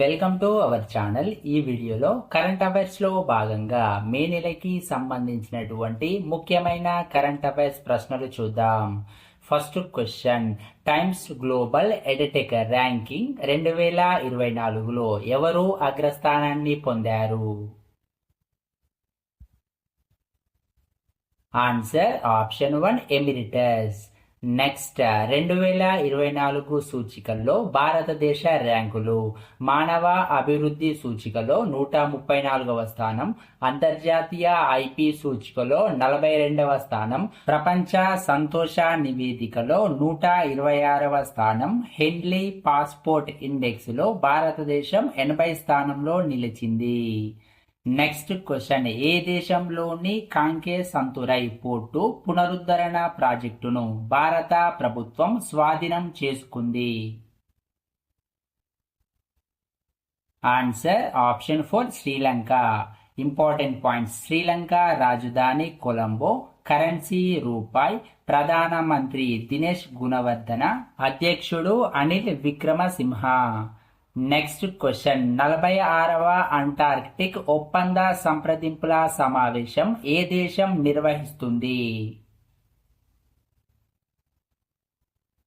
Welcome to our channel ఈ వీడియోలో current అఫైర్స్లో భాగంగా మే నెలకి సంబంధించినటువంటి ముఖ్యమైన కరెంట్ అఫైర్స్ ప్రశ్నలు చూద్దాం. First question Times global edtech ranking రెండు వేల ఇరవై నాలుగులో ఎవరు అగ్రస్థానాన్ని పొందారు? Answer option one Emeritus next uh, రెండు వేల ఇరవై నాలుగు సూచికల్లో భారతదేశ ర్యాంకులు. మానవ అభివృద్ధి సూచికలో నూట ముప్పై నాలుగవ స్థానం అంతర్జాతీయ ఐపీ సూచికలో నలభై రెండవ స్థానం ప్రపంచ సంతోష నివేదికలో నూట ఇరవై ఆరవ స్థానం హెన్లీ పాస్పోర్ట్ ఇండెక్స్లో భారతదేశం ఎనభై స్థానంలో నిలిచింది. నెక్స్ట్ క్వశ్చన్ ఏ దేశంలోని కాంకే సంతురై పోర్టు పునరుద్ధరణ ప్రాజెక్టును భారత ప్రభుత్వం స్వాధీనం చేసుకుంది? Answer option four Sri Lanka important points Sri Lanka రాజధాని కొలంబో. కరెన్సీ రూపాయి. ప్రధానమంత్రి దినేష్ గుణవర్ధన. అధ్యక్షుడు అనిల్ విక్రమసింహ. నెక్స్ట్ క్వశ్చన్ నలభై ఆరవ అంటార్క్టిక్ ఒప్పంద సంప్రదింపుల సమావేశం ఏ దేశం నిర్వహిస్తుంది?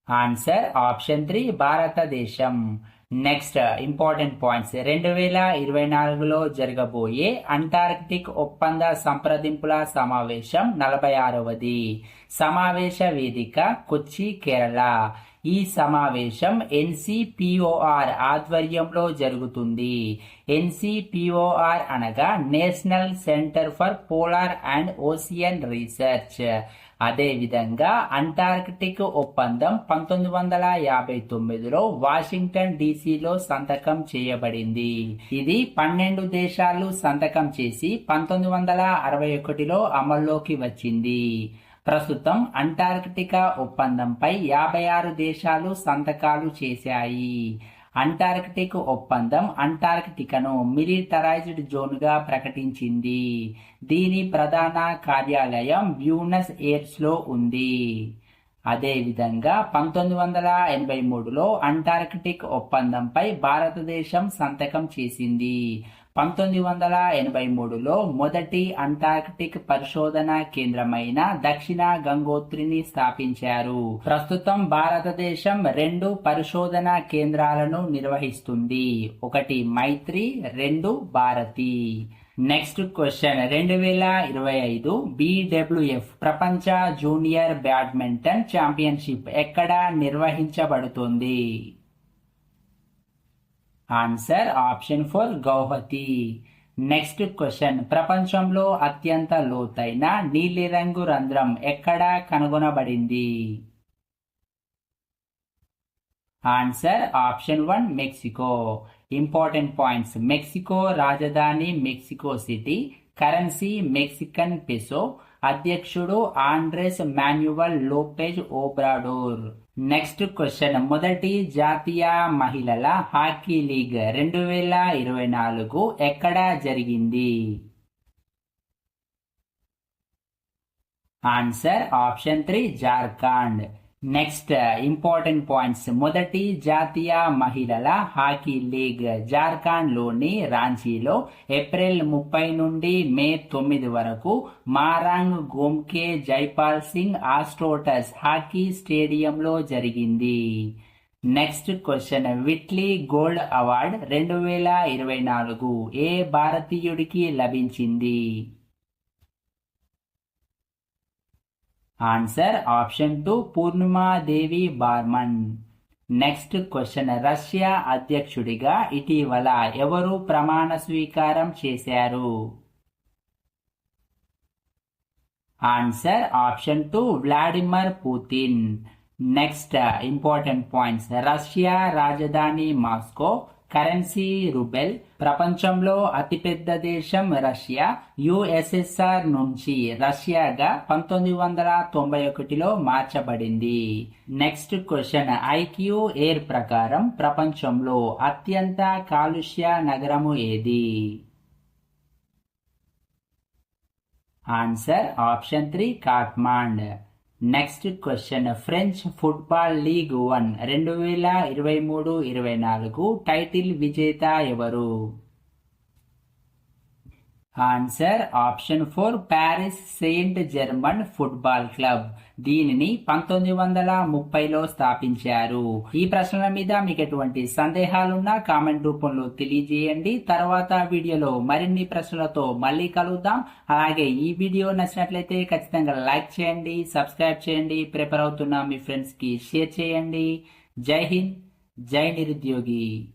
ఆన్సర్ ఆప్షన్ త్రీ భారతదేశం. నెక్స్ట్ ఇంపార్టెంట్ పాయింట్స్ రెండు వేల ఇరవై నాలుగులో జరగబోయే అంటార్క్టిక్ ఒప్పంద సంప్రదింపుల సమావేశం నలభై ఆరవది. సమావేశ వేదిక కొచ్చి కేరళ. ఈ సమావేశం ఎన్సిపిఓఆర్ ఆధ్వర్యంలో జరుగుతుంది. ఎన్సిపిఓఆర్ అనగా national centre for polar and ocean research. అదేవిధంగా అంటార్కిటిక్ ఒప్పందం పంతొమ్మిది వందల యాభై తొమ్మిదిలో వాషింగ్టన్ డీసీలో సంతకం చేయబడింది. ఇది పన్నెండు దేశాలు సంతకం చేసి పంతొమ్మిది వందల అరవై ఒకటిలో అమల్లోకి వచ్చింది. ప్రస్తుతం అంటార్కిటికా ఒప్పందంపై యాభై ఆరు దేశాలు సంతకాలు చేశాయి. అంటార్కిటిక్ ఒప్పందం అంటార్కిటికను మిలిటరైజ్డ్ జోన్గా ప్రకటించింది. దీని ప్రధాన కార్యాలయం బ్యూనస్ ఎయిర్స్లో ఉంది. అదేవిధంగా పంతొమ్మిది వందల ఎనభై మూడులో అంటార్కిటిక్ ఒప్పందంపై భారతదేశం సంతకం చేసింది. పంతొమ్మిది వందల ఎనభై మూడులో మొదటి అంటార్కిటిక్ పరిశోధన కేంద్రమైన దక్షిణ గంగోత్రిని స్థాపించారు. ప్రస్తుతం భారతదేశం రెండు పరిశోధన కేంద్రాలను నిర్వహిస్తుంది. ఒకటి మైత్రి రెండు భారతి. Next question. రెండు వేల ఇరవై ఐదు బిడబ్ల్యూఎఫ్ ప్రపంచ జూనియర్ బ్యాడ్మింటన్ ఛాంపియన్షిప్ ఎక్కడ నిర్వహించబడుతుంది? Answer option four Guwahati next question ప్రపంచంలో అత్యంత లోతైన నీలిరంగు రంధ్రం ఎక్కడ కనుగొనబడింది? Answer option one Mexico important points Mexico రాజధాని Mexico City currency Mexican peso అధ్యక్షుడు Andres Manuel Lopez Obrador next question మొదటి జాతీయ మహిళల హాకీ లీగ్ రెండు వేల ఇరవై నాలుగు ఎక్కడ జరిగింది? Answer option three Jharkhand next important points మొదటి జాతీయ మహిళల హాకీ లీగ్ జార్ఖండ్లోని రాంచీలో ఏప్రిల్ ముప్పై నుండి మే తొమ్మిది వరకు మారాంగ్ గోమ్కే జైపాల్ సింగ్ ఆస్ట్రోటస్ హాకీ స్టేడియంలో జరిగింది. Next question Whitley gold award రెండు వేల ఇరవై నాలుగు ఏ భారతీయుడికి లభించింది? Answer option two Purnima Devi Barman next question Russia అధ్యక్షుడిగా ఇటీవల ఎవరు ప్రమాణ స్వీకారం చేశారు? Answer option two Vladimir Putin next important points Russia రాజధాని మాస్కో కరెన్సీ రుబెల్. ప్రపంచంలో అతిపెద్ద దేశం రష్యా. యుఎస్ఎస్ఆర్ నుంచి రష్యాగా పంతొమ్మిది వందల తొంభై ఒకటిలో మార్చబడింది. Next question. ఐక్యూ ఎయిర్ ప్రకారం ప్రపంచంలో అత్యంత కాలుష్య నగరము ఏది? Answer option three Kathmandu next question French football league one రెండు వేల ఇరవై మూడు ఇరవై నాలుగు. టైటిల్ విజేత ఎవరు? Answer option four Paris Saint Germain football club. దీనిని పంతొమ్మిది వందల ముప్పైలో స్థాపించారు. ఈ ప్రశ్నల మీద మీకు ఎటువంటి సందేహాలున్నా కామెంట్ రూపంలో తెలియజేయండి. తర్వాత వీడియోలో మరిన్ని ప్రశ్నలతో మళ్ళీ కలుద్దాం. అలాగే ఈ వీడియో నచ్చినట్లయితే ఖచ్చితంగా లైక్ చేయండి సబ్స్క్రైబ్ చేయండి ప్రిపేర్ అవుతున్న మీ ఫ్రెండ్స్కి షేర్ చేయండి. జై హింద్ జై నిరుద్యోగి.